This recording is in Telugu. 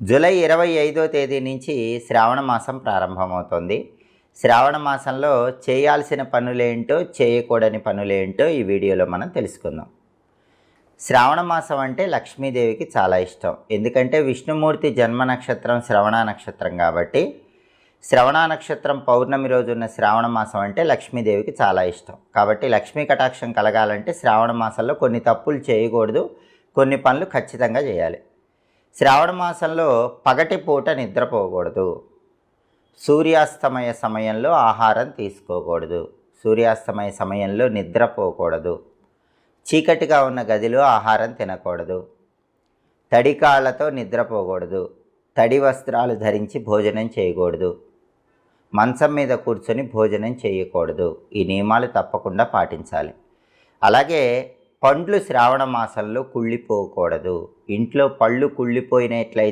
జూలై ఇరవై ఐదో తేదీ నుంచి శ్రావణ మాసం ప్రారంభమవుతుంది. శ్రావణ మాసంలో చేయాల్సిన పనులేంటో చేయకూడని పనులేంటో ఈ వీడియోలో మనం తెలుసుకుందాం. శ్రావణ మాసం అంటే లక్ష్మీదేవికి చాలా ఇష్టం. ఎందుకంటే విష్ణుమూర్తి జన్మ నక్షత్రం శ్రవణ నక్షత్రం కాబట్టి శ్రవణ నక్షత్రం పౌర్ణమి రోజున్న శ్రావణ మాసం అంటే లక్ష్మీదేవికి చాలా ఇష్టం. కాబట్టి లక్ష్మీ కటాక్షం కలగాలంటే శ్రావణ మాసంలో కొన్ని తప్పులు చేయకూడదు కొన్ని పనులు ఖచ్చితంగా చేయాలి. శ్రావణ మాసంలో పగటి పూట నిద్రపోకూడదు. సూర్యాస్తమయ సమయంలో ఆహారం తీసుకోకూడదు. సూర్యాస్తమయ సమయంలో నిద్రపోకూడదు. చీకటిగా ఉన్న గదిలో ఆహారం తినకూడదు. తడి కాళ్ళతో నిద్రపోకూడదు. తడి వస్త్రాలు ధరించి భోజనం చేయకూడదు. మంచం మీద కూర్చొని భోజనం చేయకూడదు. ఈ నియమాలు తప్పకుండా పాటించాలి. అలాగే పండ్లు శ్రావణ మాసంలో కుళ్ళిపోకూడదు. ఇంట్లో పళ్ళు కుళ్ళిపోయినట్లయితే